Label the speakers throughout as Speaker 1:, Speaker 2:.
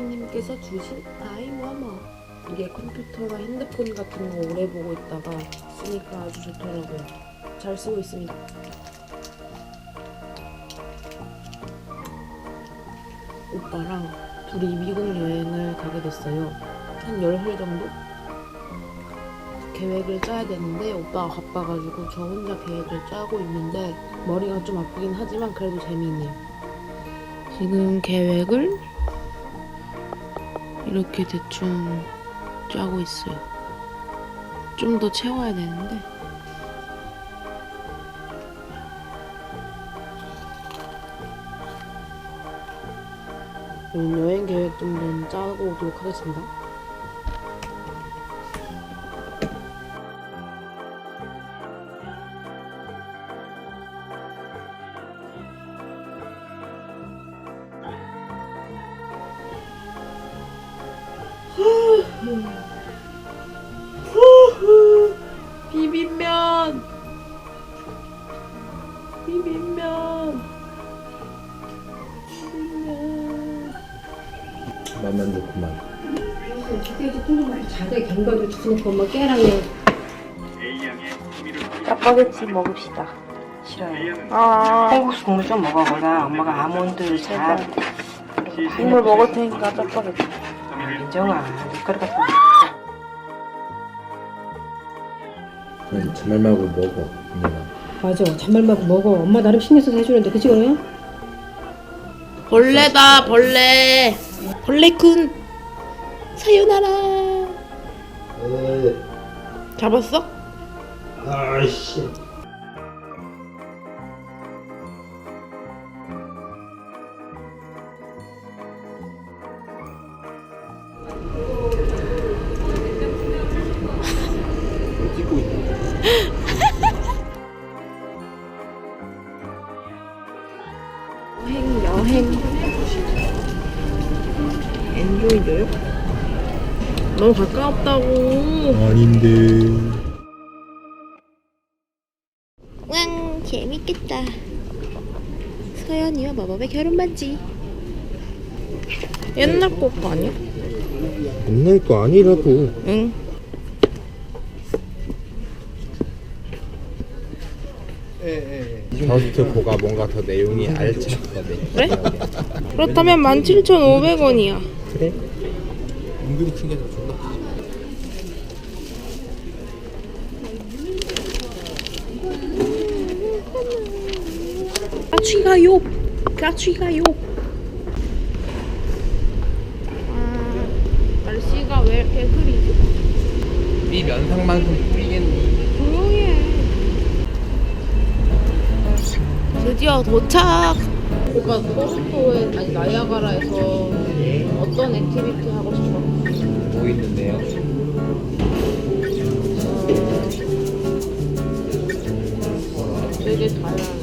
Speaker 1: 영광골비님께서 주신 아이와마. 이게 컴퓨터나 핸드폰 같은 거 오래 보고 있다가 쓰니까 아주 좋더라고요. 잘 쓰고 있습니다. 오빠랑 둘이 미국 여행을 가게 됐어요. 한 열흘 정도? 계획을 짜야 되는데 오빠가 바빠가지고 저 혼자 계획을 짜고 있는데 머리가 좀 아프긴 하지만 그래도 재미있네요. 지금 계획을 이렇게 대충 짜고 있어요. 좀 더 채워야 되는데. 음, 여행 계획 좀더 짜고 오도록 하겠습니다. 비빔면 비빔면 비빔면
Speaker 2: 맘만 좋구만.
Speaker 3: 그때도 통금 자대 견과류 주스놓고 엄마 깨랑요
Speaker 1: 짜파게티 먹읍시다.
Speaker 4: 싫어요.
Speaker 1: 아
Speaker 4: 콩국수 국물 좀 먹어보라. 엄마가 아몬드 잘.
Speaker 1: 국물 먹을 테니까 짜파게티.
Speaker 4: 인정아. 그럴 같은
Speaker 2: 정말 말고 먹어. 언니가.
Speaker 3: 맞아 잔말 말고 먹어 엄마 나름 신경 써서 해주는데 그치 그래요?
Speaker 1: 벌레다 벌레 벌레군 사요나라 잡았어?
Speaker 2: 아이씨.
Speaker 1: 너무 가까웠다고
Speaker 2: 아닌데.
Speaker 1: 왕 재밌겠다 서연이와 마법의 결혼 반지 옛날 곡 아니야?
Speaker 2: 옛날 거 아니라고.
Speaker 1: 응
Speaker 2: 저스트코가 뭔가 더 내용이 알찼거든.
Speaker 1: 그래? 그렇다면 17,500원이야
Speaker 2: 그래? 은근히 큰게 더 존나 크지.
Speaker 1: 까취가요 까취가요 아 날씨가 왜 이렇게 흐리지?
Speaker 2: 네 면상만 좀 뿌리겠니?
Speaker 1: 조용히 해 드디어 도착 오빠 코스토에 아니 나이아가라에서 어떤 액티비티 하고 싶어?
Speaker 2: 뭐 있는데요?
Speaker 1: 되게 다양해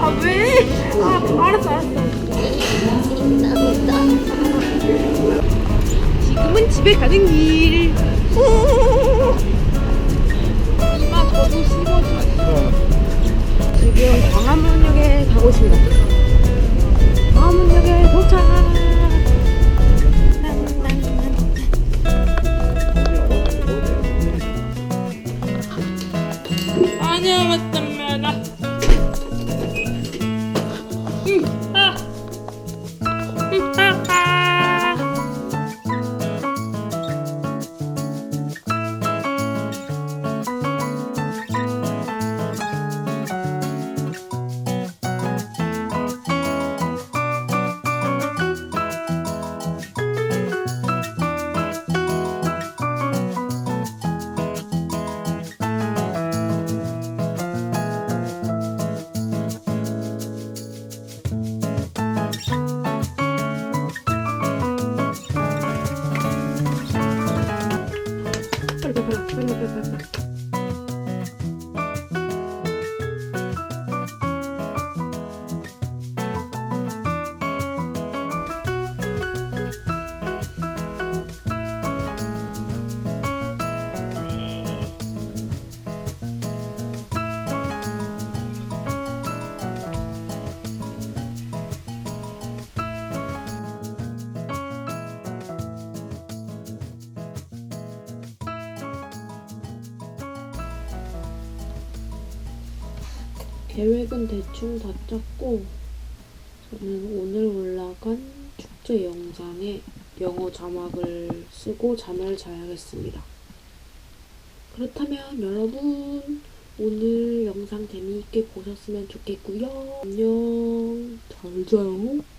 Speaker 2: 아
Speaker 1: 왜? 아 알았어 알았어. 지금은 집에 가는 길 이마 저도 씹어줘 아 Thank you. 계획은 대충 다 짰고 저는 오늘 올라간 축제 영상에 영어 자막을 쓰고 잠을 자야겠습니다. 그렇다면 여러분 오늘 영상 재미있게 보셨으면 좋겠고요. 안녕. 잘 자요.